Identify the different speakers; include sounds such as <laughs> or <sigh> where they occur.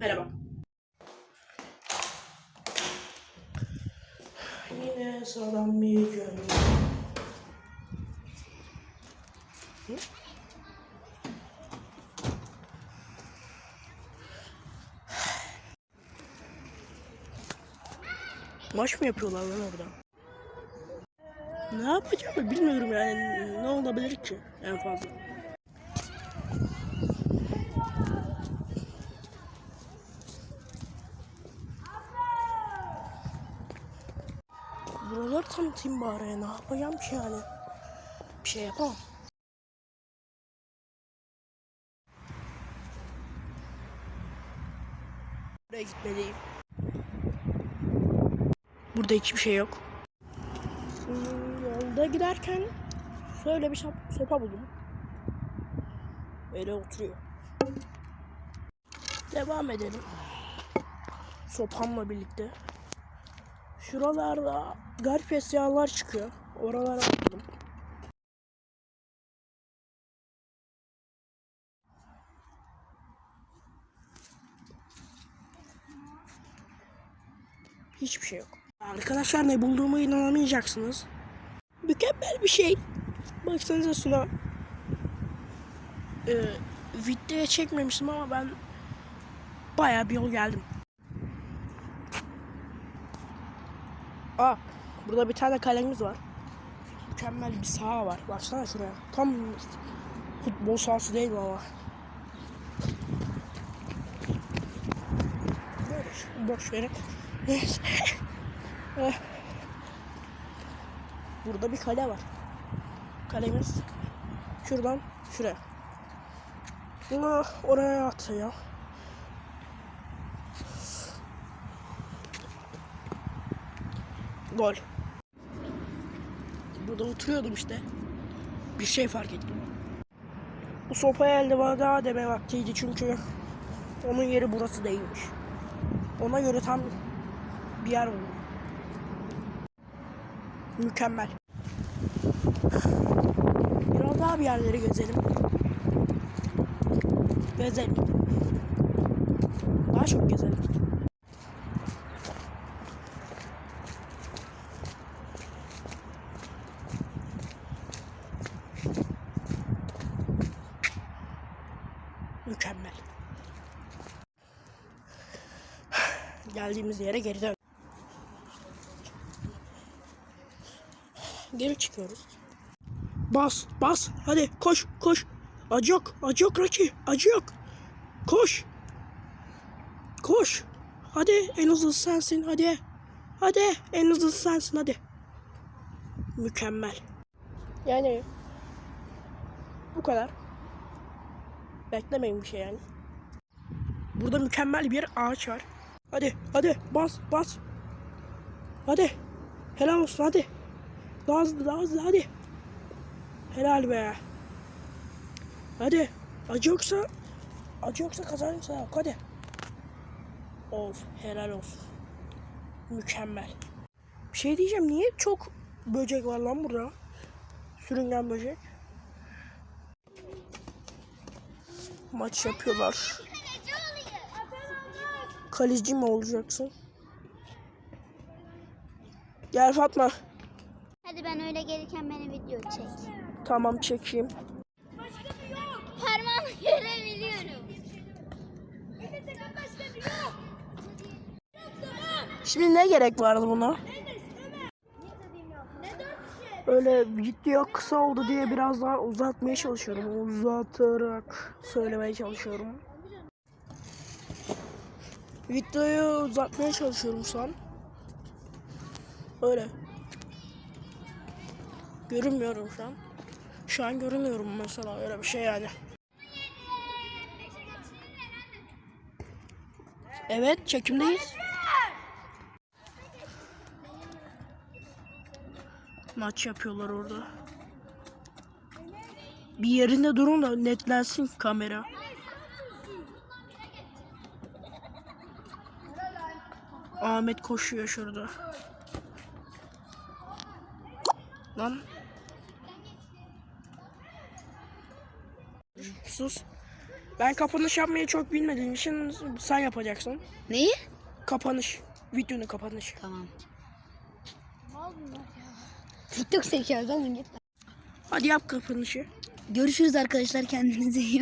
Speaker 1: Merhaba. Yine sıradan bir gün. Maç mı yapıyorlar lan orada? Ne yapacağımı bilmiyorum yani. Ne olabilir ki en fazla? Buraları tanıtayım bari. Ne yapacağım ki yani? Bir şey yapamam. Buraya gitmeliyim. Burada hiçbir şey yok. Hmm, Yolda giderken şöyle bir şap- sopa buldum. Öyle oturuyor. Devam edelim. Sopamla birlikte. Şuralarda garip eşyalar çıkıyor. Oralara bakalım. Hiçbir şey yok. Arkadaşlar ne bulduğumu inanamayacaksınız. Mükemmel bir şey. Baksanıza şuna. Ee, videoya çekmemiştim ama ben bayağı bir yol geldim. Aa, burada bir tane kalemiz var. Mükemmel bir saha var. Baksana şuraya. Tam futbol sahası değil ama? Boş, boş verin. <laughs> Eh. burada bir kale var. Kalemiz şuradan şuraya. Bunu oraya atıyor. Gol. Burada oturuyordum işte. Bir şey fark ettim. Bu sopayı elde bana daha deme vaktiydi çünkü onun yeri burası değilmiş. Ona göre tam bir yer buldum. Mükemmel. Biraz daha bir yerleri gezelim. Gezelim. Daha çok gezelim. Mükemmel. Geldiğimiz yere geri dön. Geri çıkıyoruz. Bas, bas. Hadi koş, koş. Acı yok, acı yok Raki. Acı yok. Koş. Koş. Hadi en hızlısı sensin hadi. Hadi en hızlısı sensin hadi. Mükemmel. Yani bu kadar. Beklemeyin bir şey yani. Burada mükemmel bir ağaç var. Hadi hadi bas bas. Hadi. Helal olsun hadi. Daha hızlı daha hızlı hadi. Helal be. Hadi. Acı yoksa acı yoksa kazanırsa yok hadi. Of helal olsun. Mükemmel. Bir şey diyeceğim niye çok böcek var lan burada? Sürüngen böcek. Maç yapıyorlar. Kaleci mi olacaksın? Gel Fatma.
Speaker 2: Hadi ben öyle gelirken beni video çek.
Speaker 1: Tamam çekeyim.
Speaker 2: Parmağımı <laughs> görebiliyorum.
Speaker 1: Şimdi ne gerek vardı buna? Öyle video kısa oldu diye biraz daha uzatmaya çalışıyorum. Uzatarak söylemeye çalışıyorum. Videoyu uzatmaya çalışıyorum şu an. Öyle. Görünmüyorum şu an. Şu an görünüyorum mesela öyle bir şey yani. Evet çekimdeyiz. Maç yapıyorlar orada. Bir yerinde durun da netlensin kamera. Ahmet koşuyor şurada. Lan. Sus. Ben kapanış yapmayı çok bilmediğim için sen yapacaksın.
Speaker 3: Neyi?
Speaker 1: Kapanış. Videonun kapanışı.
Speaker 3: Tamam. TikTok çekiyoruz oğlum git.
Speaker 1: Hadi yap kapanışı.
Speaker 3: Görüşürüz arkadaşlar kendinize iyi.